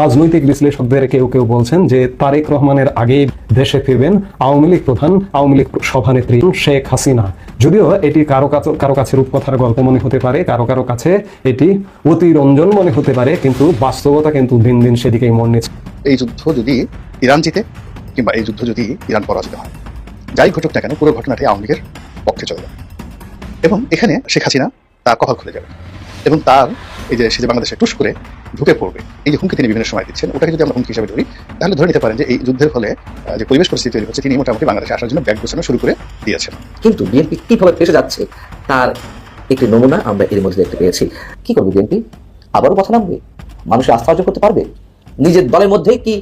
রাজনৈতিক বিশ্লেষকদের কেউ কেউ বলছেন যে তারেক রহমানের আগেই দেশে ফিরবেন আওয়ামী লীগ প্রধান, আওয়ামী লীগ সভানেত্রী শেখ হাসিনা। যদিও এটি কারও কাছে কারও কাছে রূপকথার গল্প মনে হতে পারে, কারও কারও কাছে এটি অতিরঞ্জন মনে হতে পারে, কিন্তু বাস্তবতা কিন্তু দিন দিন সেদিকেই মন নিচ্ছে। এই যুদ্ধ যদি ইরান জিতে, কিংবা এই যুদ্ধ যদি ইরান পরাজিত হয়, যাই ঘটুক না কেন, পুরো ঘটনাটি আওয়ামী লীগের পক্ষে চলে যাবে এবং এখানে শেখ হাসিনা তার কপাল খুলে যাবে। এবং তার এই যে সে যে বাংলাদেশে টুস করে ঢুকে পড়বে, এই যে হুমকি তিনি বিভিন্ন সময় দিচ্ছেন, ওটাকে যদি আমরা হুমকি হিসাবে ধরি, তাহলে ধরে নিতে পারেন যে এই যুদ্ধের ফলে যে পরিবেশ পরিস্থিতি তৈরি হচ্ছে, তিনি মোটামুটি বাংলাদেশে আসার জন্য ব্যাগ গোছানো শুরু করে দিয়েছেন। কিন্তু বিএনপি কীভাবে ফেসে যাচ্ছে? তার একটি নমুনা আমরা এর মধ্যে দেখতে পেয়েছি। কি করবে বিএনপি? আবারও কথা নামবে? মানুষের আস্থা অর্জন করতে পারবে? নিজের দলের মধ্যেই কি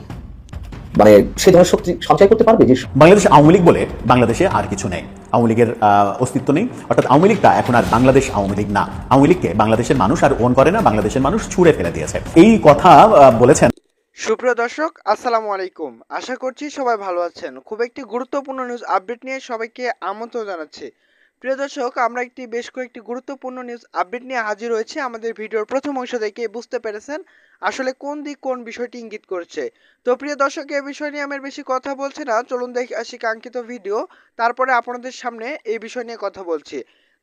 মানে সে ধরনের শক্তি সঞ্চয় করতে পারবে যে বাংলাদেশ আওয়ামী লীগ বলে বাংলাদেশে আর কিছু নেই। আওয়ামী লীগের অস্তিত্ব নেই। অর্থাৎ আওয়ামী লীগটা এখন আর বাংলাদেশ আওয়ামী লীগ না। আওয়ামী লীগকে বাংলাদেশের মানুষ আর ওন করে না বাংলাদেশের মানুষ ছুঁড়ে ফেলে দিয়েছে। এই কথা বলেছেন। সুপ্রিয় দর্শক আসসালামু আলাইকুম। আশা করছি সবাই ভালো আছেন। খুব একটি গুরুত্বপূর্ণ নিউজ আপডেট নিয়ে সবাইকে আমন্ত্রণ জানাচ্ছি। প্রিয় দর্শক আমরা একটি বেশ কয়েকটি গুরুত্বপূর্ণ নিউজ আপডেট নিয়ে হাজির হয়েছে। আমাদের ভিডিওর প্রথম অংশ থেকে বুঝতে পেরেছেন আসলে কোন দিক কোন বিষয়টি ইঙ্গিত করছে? তো প্রিয় দর্শক এই বিষয় নিয়ে আমি বেশি কথা বলছি না। চলুন দেখে আসি কাঙ্ক্ষিত ভিডিও। তারপরে আপনাদের সামনে এই বিষয় নিয়ে কথা বলছি।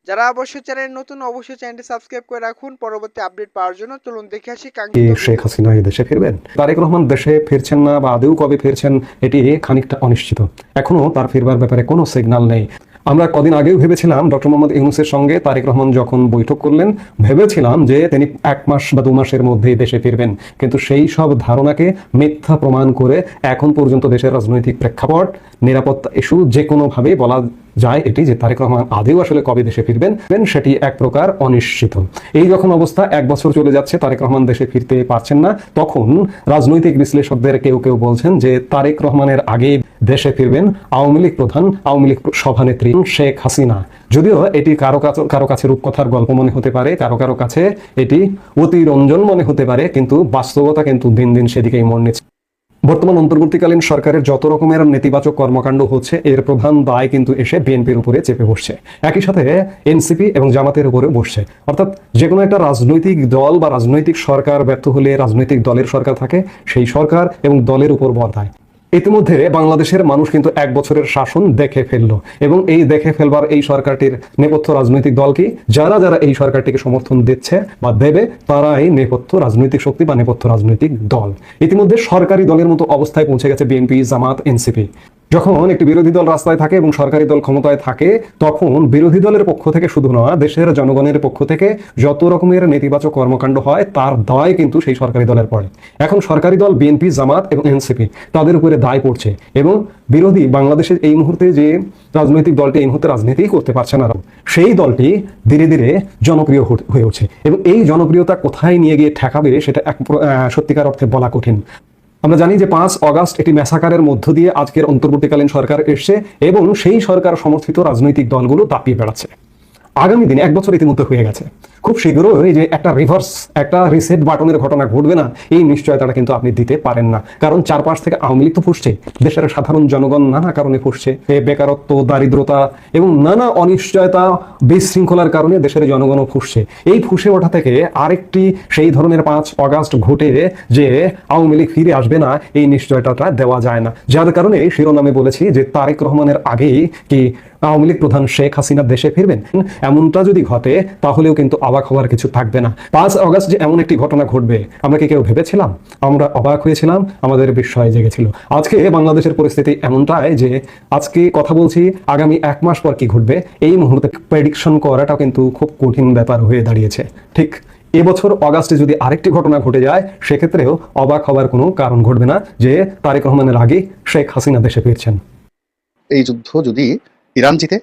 যারা অবশ্যই চ্যানেল নতুন অবশ্যই চ্যানেলটি সাবস্ক্রাইব করে রাখুন। পরবর্তী আপডেট পাওয়ার জন্য চলুন দেখে আসি কাঙ্ক্ষিত শেখ হাসিনা দেশে ফিরবেন? তারেক রহমান দেশে ফিরছেন না বা আদেও কবে ফিরছেন এটি খানিকটা অনিশ্চিত। এখনও তার ফিরবার ব্যাপারে কোনো সিগন্যাল নেই। আমরা কদিন আগেও ভেবেছিলাম ডক্টর মোহাম্মদ ইউনুসের সঙ্গে তারেক রহমান যখন বৈঠক করলেন, ভেবেছিলাম যে তিনি এক মাস বা দু মাসের মধ্যে দেশে ফিরবেন। কিন্তু সেই সব ধারণাকে মিথ্যা প্রমাণ করে এখন পর্যন্ত দেশের রাজনৈতিক প্রেক্ষাপট, নিরাপত্তা ইস্যু যে কোনোভাবে বলা যায় এটি যে তারেক রহমান আদেও আসলে কবে দেশে ফিরবেন সেটি এক প্রকার অনিশ্চিত। এই যখন অবস্থা এক বছর চলে যাচ্ছে, তারেক রহমান দেশে ফিরতে পারছেন না, তখন রাজনৈতিক বিশ্লেষকদের কেউ কেউ বলছেন যে তারেক রহমানের আগে দেশে ফিরবেন আওয়ামী লীগ প্রধান, আওয়ামী লীগ সভানেত্রী শেখ হাসিনা। যদিও এটি কারও কাছে কারও কাছে রূপকথার গল্প মনে হতে পারে, কারও কারও কাছে এটি অতিরঞ্জন মনে হতে পারে, কিন্তু বাস্তবতা কিন্তু দিন দিন সেদিকেই মন নিচ্ছে। বর্তমান অন্তর্বর্তীকালীন সরকারের যত রকমের নেতিবাচক কর্মকাণ্ড হচ্ছে, এর প্রধান দায় কিন্তু এসে বিএনপির উপরে চেপে বসছে। একই সাথে এনসিপি এবং জামাতের উপরে বসছে। অর্থাৎ যে কোনো একটা রাজনৈতিক দল বা রাজনৈতিক সরকার ব্যর্থ হলে রাজনৈতিক দলের সরকার থাকে, সেই সরকার এবং দলের উপর বর্তায় ইতিমধ্যে বাংলাদেশের মানুষ কিন্তু এক বছরের শাসন দেখে ফেলল। এবং এই দেখে ফেলবার এই সরকারটির নেপথ্য রাজনৈতিক দল কি? যারা যারা এই সরকারটিকে সমর্থন দিচ্ছে বা দেবে, তারাই নেপথ্য রাজনৈতিক শক্তি বা নেপথ্য রাজনৈতিক দল। ইতিমধ্যে সরকারি দলের মতো অবস্থায় পৌঁছে গেছে বিএনপি, জামাত, এনসিপি। যখন একটি বিরোধী দল রাস্তায় থাকে এবং সরকারি দল ক্ষমতায় থাকে, তখন বিরোধী দলের পক্ষ থেকে শুধু নয়, দেশের জনগণের পক্ষ থেকে যত রকমের নেতিবাচক কর্মকাণ্ড হয়, তার দায় কিন্তু সেই সরকারি দলের পড়ে। এখন সরকারি দল বিএনপি, জামাত এবং এনসিপি তাদের উপরে দায় পড়ছে এবং বিরোধী বাংলাদেশের এই মুহূর্তে যে রাজনৈতিক দলটি এই মুহূর্তে রাজনীতি করতে পারছে না, সেই দলটি ধীরে ধীরে জনপ্রিয় হয়ে উঠছে। এবং এই জনপ্রিয়তা কোথায় নিয়ে গিয়ে ঠেকাবে, সেটা এক সত্যিকার অর্থে বলা কঠিন। আমরা জানি যে পাঁচ অগাস্ট একটি ম্যাসাকারের মধ্য দিয়ে আজকের অন্তর্বর্তীকালীন সরকার এসছে এবং সেই সরকার সমর্থিত রাজনৈতিক দলগুলো দাপিয়ে বেড়াচ্ছে। আগামী দিনে এক বছর ইতিমধ্যে হয়ে গেছে। খুব শীঘ্রই যে একটা রিভার্স একটা রিসেট বাটনের ঘটনা ঘটবে না, এই নিশ্চয়তাটা কিন্তু আপনি দিতে পারেন না। কারণ চারপাশ থেকে আওয়ামী লীগ তো ফুসছে দেশের সাধারণ জনগণ নানা কারণে ফুসছে বেকারত্ব, দারিদ্রতা এবং নানা অনিশ্চয়তা বিশৃঙ্খলার কারণে দেশের জনগণও ফুসছে এই ফুসে ওঠা থেকে আরেকটি সেই ধরনের পাঁচ অগাস্ট ঘটে যে আওয়ামী লীগ ফিরে আসবে না, এই নিশ্চয়তাটা দেওয়া যায় না। যার কারণে শিরোনামে বলেছি যে তারেক রহমানের আগেই কি আওয়ামী লীগ প্রধান শেখ হাসিনা দেশে ফিরবেন? এমনটা যদি ঘটে, তাহলেও কিন্তু অবাক হওয়ার কিছু থাকবে না। পাঁচ অগাস্ট যে এমন একটি ঘটনা ঘটবে, আমরা কি কেউ ভেবেছিলাম? আমরা অবাক হয়েছিলাম, আমাদের বিস্ময় জেগেছিল। আজকে বাংলাদেশের পরিস্থিতি এমনটাই যে, আজকে কথা বলছি, আগামী এক মাস পর কি ঘটবে, এই মুহূর্তে প্রেডিকশন করাটাও কিন্তু খুব কঠিন ব্যাপার হয়ে দাঁড়িয়েছে। ঠিক এবছর অগাস্টে যদি আরেকটি ঘটনা ঘটে যায়, সেক্ষেত্রেও অবাক হওয়ার কোনো কারণ ঘটবে না যে, তারেক রহমানের আগে শেখ হাসিনা দেশে ফিরছেন। এই যুদ্ধ যদি ইরান জিতে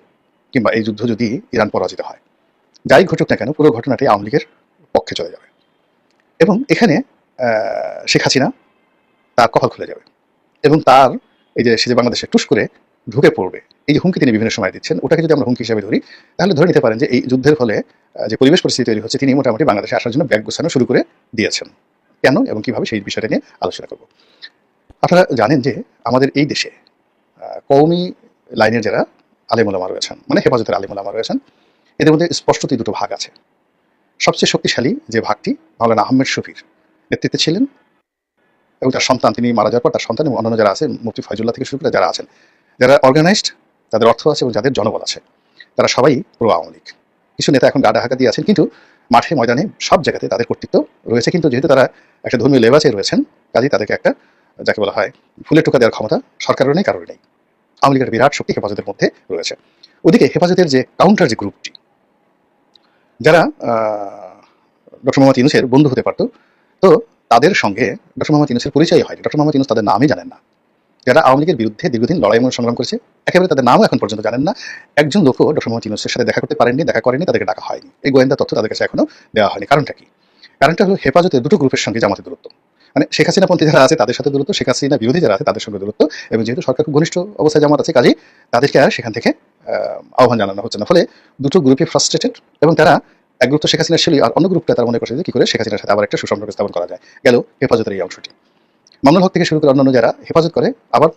কিংবা এই যুদ্ধ যদি ইরান পরাজিত হয়, যাই ঘটুক না কেন, পুরো ঘটনাটি আওয়ামী লীগের পক্ষে চলে যাবে। এবং এখানে শেখ হাসিনা তার কপাল খুলে যাবে এবং তার এই যে সে যে বাংলাদেশে টুস করে ঢুকে পড়বে, এই যে হুমকি তিনি বিভিন্ন সময় দিচ্ছেন, ওটাকে যদি আমরা হুমকি হিসাবে ধরি, তাহলে ধরে নিতে পারেন যে এই যুদ্ধের ফলে যে পরিবেশ পরিস্থিতি তৈরি হচ্ছে, তিনি মোটামুটি বাংলাদেশে আসার জন্য ব্যাগ গোছানো শুরু করে দিয়েছেন। কেন এবং কীভাবে সেই বিষয়টা নিয়ে আলোচনা করব? আপনারা জানেন যে আমাদের এই দেশে কওমি লাইনের যারা আলিমুলামা রয়েছেন মানে হেফাজতের আলিমুলামা রয়েছেন এদের মধ্যে স্পষ্টতই দুটো ভাগ আছে। সবচেয়ে শক্তিশালী যে ভাগটি মাওলানা আহমেদ শফির নেতৃত্বে ছিলেন এবং তার সন্তান, তিনি মারা যাওয়ার পর তার সন্তান এবং অন্যান্য যারা আছে মুফতি ফয়জুল্লাহ থেকে শুরু করে যারা আছেন, যারা অর্গানাইজড তাদের অর্থ আছে এবং যাদের জনবল আছে, তারা সবাই প্রো আওয়ামী কিছু নেতা এখন গাডা হাঁকা দিয়ে আছেন, কিন্তু মাঠে, ময়দানে সব জায়গাতে তাদের কর্তৃত্ব রয়েছে, কিন্তু যেহেতু তারা একটা ধর্মীয় লেবাসে রয়েছেন, কাজেই তাদেরকে একটা, যাকে বলা হয় ফুলের টোকা দেওয়ার ক্ষমতা সরকারের নেই, কারোর নেই। আওয়ামী লীগের বিরাট শক্তি হেফাজতের মধ্যে রয়েছে। ওদিকে হেফাজতের যে কাউন্টার যে গ্রুপটি, যারা ডক্টর মোহাম্মদ ইউনুসের বন্ধু হতে পারতো, তো তাদের সঙ্গে ডক্টর মোহাম্মদ ইউনুসের পরিচয় হয়নি। ডক্টর মোহাম্মদ ইউনুস তাদের নামই জানেন না। যারা আওয়ামী লীগের বিরুদ্ধে দীর্ঘদিন লড়াই এবং সংগ্রাম করেছে, একেবারে তাদের নামও এখন পর্যন্ত জানেন না। একজন লোকও ডক্টর মোহাম্মদ ইউনুসের সাথে দেখা করতে পারেননি, দেখা করেনি তাদেরকে ডাকা হয়নি। এই গোয়েন্দা তথ্য তাদের কাছে এখনও দেওয়া হয়নি। কারণটা কি? কারণটা হলো হেফাজতের দুটো গ্রুপের সঙ্গে জামাতে দূরত্ব। মানে শেখ হাসিনাপন্থী যারা আছে তাদের সাথে দূরত্ব শেখ হাসিনা বিরোধী যারা আছে তাদের সঙ্গে দূরত্ব এবং যেহেতু সরকার খুব ঘনিষ্ঠ অবস্থায় জামাত আছে কাজেই তাদেরকে আর সেখান থেকে আহ, আহ্বান জানানো হচ্ছে না। ফলে দুটো গ্রুপে ফ্রাস্ট্রেটেড এবং তারা এক গ্রুপ তো শেখ হাসিনার ছিল আর অন্য গ্রুপটা তারা মনে করছে যে কি করে শেখ হাসিনার সাথে আবার একটা সুসম্পর্ক স্থাপন করা যায়। গেল হেফাজতের এই অংশটি। মামুনুল হক থেকে শুরু করে অন্যান্য যারা হেফাজত করে আবার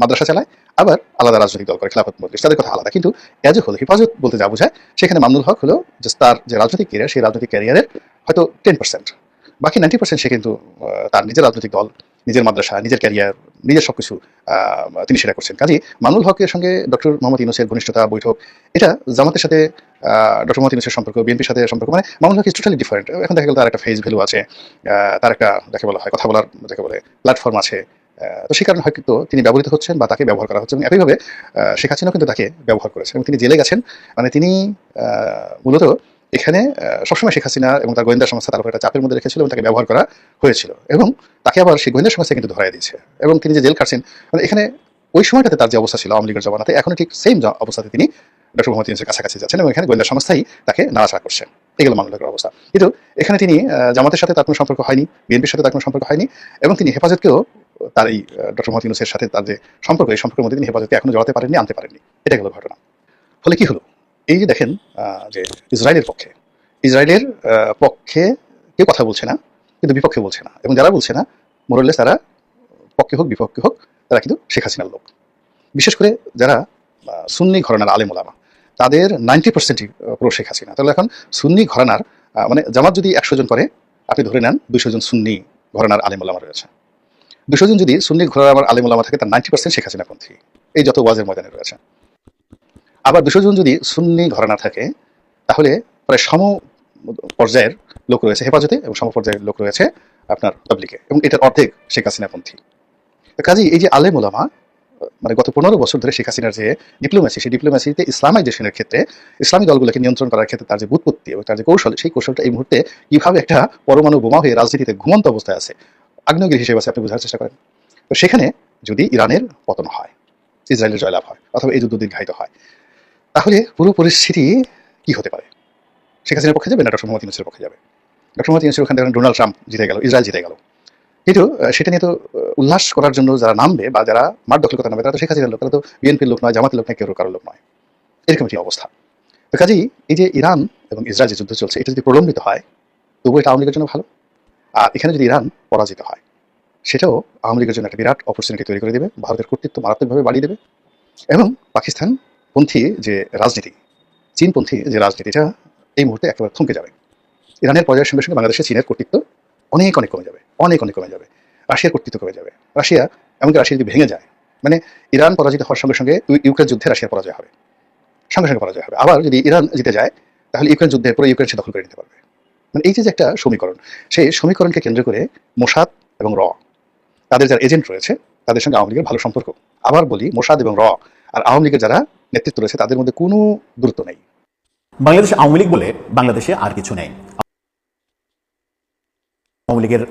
মাদ্রাসা চালায় আবার আলাদা রাজনৈতিক দল করে খেলাফত মজলিস তাদের কথা আলাদা। কিন্তু এজ হল হেফাজত বলতে যা বোঝায় সেখানে মামুনুল হক হলো যে তার যে রাজনৈতিক ক্যারিয়ার সেই রাজনৈতিক ক্যারিয়ারের হয়তো টেন পার্সেন্ট বাকি নাইনটি পার্সেন্ট সে কিন্তু তার নিজের রাজনৈতিক দল নিজের মাদ্রাসা নিজের ক্যারিয়ার নিজের সবকিছু আহ, তিনি সেটা করছেন। কাজে মামুনুল হকের সঙ্গে ডক্টর মোহাম্মদ ইউনুসের ঘনিষ্ঠতা বৈঠক এটা জামাতের সাথে ডক্টর মোহাম্মদ ইউনুসের সম্পর্ক বিএনপির সাথে সম্পর্ক মানে Mamunul Haque is totally different এখন দেখা গেল তার একটা ফেস ভ্যালু আছে তার একটা যাকে বলা হয় কথা বলার যাকে বলে প্ল্যাটফর্ম আছে তো সেই কারণে হয়তো তিনি ব্যবহৃত হচ্ছেন বা তাকে ব্যবহার করা হচ্ছে এবং একইভাবে শেখ হাসিনাও কিন্তু তাকে ব্যবহার করেছেন এবং তিনি জেলে গেছেন। মানে তিনি মূলত এখানে সবসময় শেখ হাসিনা এবং তার গোয়েন্দা সংস্থা তার উপর একটা চাপের মধ্যে রেখেছিল এবং তাকে ব্যবহার করা হয়েছিল এবং তাকে আবার সেই গোয়েন্দা সংস্থা কিন্তু ধরাই দিয়েছে এবং তিনি যে জেল কাটছেন মানে এখানে ওই সময়টাতে তার যে অবস্থা ছিল আওয়ামী লীগের জমানাতে, এখন ঠিক সেম অবস্থাতে তিনি ডক্টর মোহাম্মদ ইউনুসের কাছাকাছি যাচ্ছেন এবং এখানে গোয়েন্দা সংস্থাই তাকে নাড়াচাড়া করছে এগুলো মামলার অবস্থা। কিন্তু এখানে তিনি জামাতের সাথে তার কোনো সম্পর্ক হয়নি, বিএনপির সাথে তার কোনো সম্পর্ক হয়নি এবং তিনি হেফাজতকেও তার এই ডক্টর মোহাম্মদ ইউনুসের সাথে তার যে সম্পর্ক, এই সম্পর্কের মধ্যে তিনি হেফাজতকে এখনও জড়াতে পারেননি, আনতে পারেননি। এটা গেল ঘটনা। ফলে কি হলো? এই যে দেখেন যে ইসরায়েলের পক্ষে। ইসরায়েলের পক্ষে কেউ কথা বলছে না কিন্তু বিপক্ষে বলছে না। এবং যারা বলছে না মোরল্লেস তারা পক্ষে হোক বিপক্ষে হোক তারা কিন্তু শেখ হাসিনার লোক। বিশেষ করে যারা সুন্নি ঘরানার আলেম ওলামা তাদের নাইনটি পার্সেন্টই পুরো শেখ হাসিনা। তাহলে এখন সুন্নি ঘরানার মানে জামাত যদি একশো জন করে আপনি ধরে নেন দুশো জন সুন্নি ঘরানার আলেম ওলামা রয়েছে। দুশো জন যদি সুন্নি ঘরানার আলেম ওলামা থাকে তার নাইনটি পার্সেন্ট শেখ হাসিনাপন্থী। এই যত ওয়াজের ময়দানে রয়েছে। আবার দুশো জন যদি সুন্নি ঘরানা থাকে, তাহলে প্রায় সম পর্যায়ের লোক রয়েছে হেফাজতে এবং সম পর্যায়ের লোক রয়েছে আপনার পাবলিকে এবং এটার অর্ধেক শেখ হাসিনাপন্থী কাজেই এই যে আলেম ওলামা মানে গত পনেরো বছর ধরে শেখ হাসিনার যে ডিপ্লোমেসি সেই ডিপ্লোমেসিতে ইসলামাইজেশনের ক্ষেত্রে ইসলামী দলগুলোকে নিয়ন্ত্রণ করার ক্ষেত্রে তার যে বুৎপত্তি এবং তার যে কৌশল, সেই কৌশলটা এই মুহূর্তে কীভাবে একটা পরমাণু বোমা হয়ে রাজনীতিতে ঘুমন্ত অবস্থায় আছে, আগ্নেয়গিরি হিসেবে আছে, আপনি বোঝার চেষ্টা করেন। তো সেখানে যদি ইরানের পতন হয়, ইসরায়েলের জয়লাভ হয়, অথবা এই যুদ্ধ দীর্ঘায়িত হয় তাহলে পুরো পরিস্থিতি কি হতে পারে? শেখ হাসিনার পক্ষে যাবে না ডক্টর মোহাম্মদ ইউনুসের পক্ষে যাবে? ডক্টর মোহাম্মদ ইউনুসের ওখানে দেখেন ডোনাল্ড ট্রাম্প জিতে গেল, ইসরায়েল জিতে গেল। কিন্তু সেটা নিয়ে তো উল্লাস করার জন্য যারা নামবে বা যারা মাঠ দখল করতে নামবে, তারা তো শেখ হাসিনার লোক, তারা তো বিএনপির লোক নয়, জামাতের লোক নয়, কেউ কারোর লোক নয়। এরকম একটি অবস্থা। তো কাজেই এই যে ইরান এবং ইসরায়েল যে যুদ্ধ চলছে, এটা যদি প্রলম্বিত হয়, তবুও এটা আওয়ামী লীগের জন্য ভালো। আর এখানে যদি ইরান পরাজিত হয়, সেটাও আওয়ামী লীগের জন্য একটা বিরাট অপরচুনিটি তৈরি করে দেবে, ভারতের কর্তৃত্ব মারাত্মকভাবে বাড়িয়ে দেবে। এবং পাকিস্তান পন্থী যে রাজনীতি চীনপন্থী যে রাজনীতি, এটা এই মুহূর্তে একেবারে থমকে যাবে। ইরানের পর্যায়ের সঙ্গে সঙ্গে বাংলাদেশের চীনের কর্তৃত্ব অনেক অনেক কমে যাবে, অনেক অনেক কমে যাবে। রাশিয়ার কর্তৃত্ব কমে যাবে। রাশিয়া, এমনকি রাশিয়া যদি ভেঙে যায় মানে ইরান পরাজিত হওয়ার সঙ্গে সঙ্গে ইউক্রেন যুদ্ধে রাশিয়ার পরাজয় হবে, সঙ্গে সঙ্গে পরাজয় হবে। আবার যদি ইরান জিতে যায়, তাহলে ইউক্রেন যুদ্ধে পুরো ইউক্রেন সে দখল করে নিতে পারবে। মানে এই যে যে একটা সমীকরণ সেই সমীকরণকে কেন্দ্র করে মোসাদ এবং র, তাদের যারা এজেন্ট রয়েছে, তাদের সঙ্গে আওয়ামী লীগের ভালো সম্পর্ক। আবার বলি, মোসাদ এবং র আর আওয়ামী লীগের যারা নেতৃত্ব রয়েছে, তাদের মধ্যে কোনো দূরত্ব নেই। বাংলাদেশ আওয়ামী লীগ বলে বাংলাদেশে আর কিছু নেই। আওয়ামী লীগের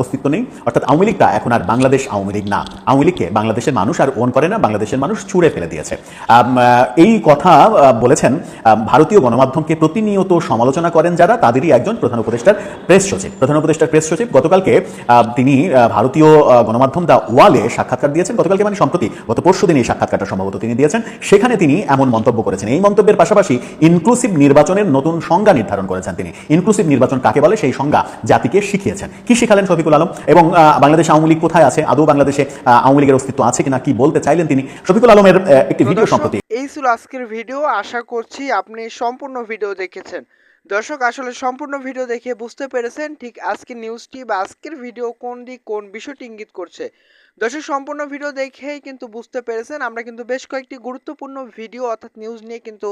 অস্তিত্ব নেই। অর্থাৎ আওয়ামী লীগটা এখন আর বাংলাদেশ আওয়ামী লীগ না। আওয়ামী লীগকে বাংলাদেশের মানুষ আর ওন করে না, বাংলাদেশের মানুষ ছুঁড়ে ফেলে দিয়েছে। এই কথা বলেছেন ভারতীয় গণমাধ্যমকে প্রতিনিয়ত সমালোচনা করেন যারা, তাদেরই একজন প্রধান উপদেষ্টার প্রেস সচিব। প্রধান উপদেষ্টার প্রেস সচিব গতকালকে তিনি ভারতীয় গণমাধ্যম দা ওয়ালে সাক্ষাৎকার দিয়েছেন। গতকালকে মানে সম্প্রতি, গত পরশু দিন এই সাক্ষাৎকারটা সম্ভবত তিনি দিয়েছেন। সেখানে তিনি এমন মন্তব্য করেছেন। এই মন্তব্যের পাশাপাশি ইনক্লুসিভ নির্বাচনের নতুন সংজ্ঞা নির্ধারণ করেছেন তিনি। ইনক্লুসিভ নির্বাচন কাকে বলে? সেই সংজ্ঞা জাতিকে শিখিয়েছেন। কি শিখালেন শফিকুল আলম? এবং বাংলাদেশ আওয়ামী লীগ কোথায় আছে? আদৌ বাংলাদেশে আওয়ামী লীগের অস্তিত্ব আছে কিনা? কি বলতে চাইলেন তিনি? শফিকুল আলমের একটি ভিডিও সম্প্রতি। এই ছিল আজকের ভিডিও। আশা করছি আপনি সম্পূর্ণ ভিডিও দেখেছেন। দর্শক, আসলে সম্পূর্ণ ভিডিও দেখে বুঝতে পেরেছেন ঠিক আজকের নিউজটি বা আজকের ভিডিও কোন দিক কোন বিষয়টি ইঙ্গিত করছে। দর্শক, সম্পূর্ণ ভিডিও দেখেই কিন্তু বুঝতে পেরেছেন, আমরা কিন্তু বেশ কয়েকটি গুরুত্বপূর্ণ ভিডিও অর্থাৎ নিউজ নিয়ে কিন্তু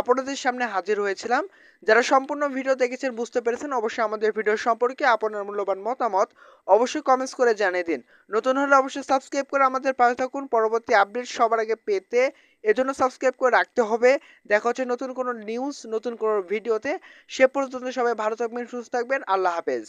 আপনাদের সামনে হাজির হয়েছিলাম। যারা সম্পূর্ণ ভিডিও দেখেছেন বুঝতে পেরেছেন, অবশ্যই আমাদের ভিডিও সম্পর্কে আপনার মূল্যবান মতামত অবশ্যই কমেন্টস করে জানিয়ে দিন। নতুন হলে অবশ্যই সাবস্ক্রাইব করে আমাদের পাশে থাকুন। পরবর্তী আপডেট সবার আগে পেতে এজন্য সাবস্ক্রাইব করে রাখতে হবে। দেখা হচ্ছে নতুন কোনো নিউজ নতুন কোনো ভিডিওতে সে পর্যন্ত সবাই ভালো থাকবেন, সুস্থ থাকবেন। আল্লাহ হাফেজ।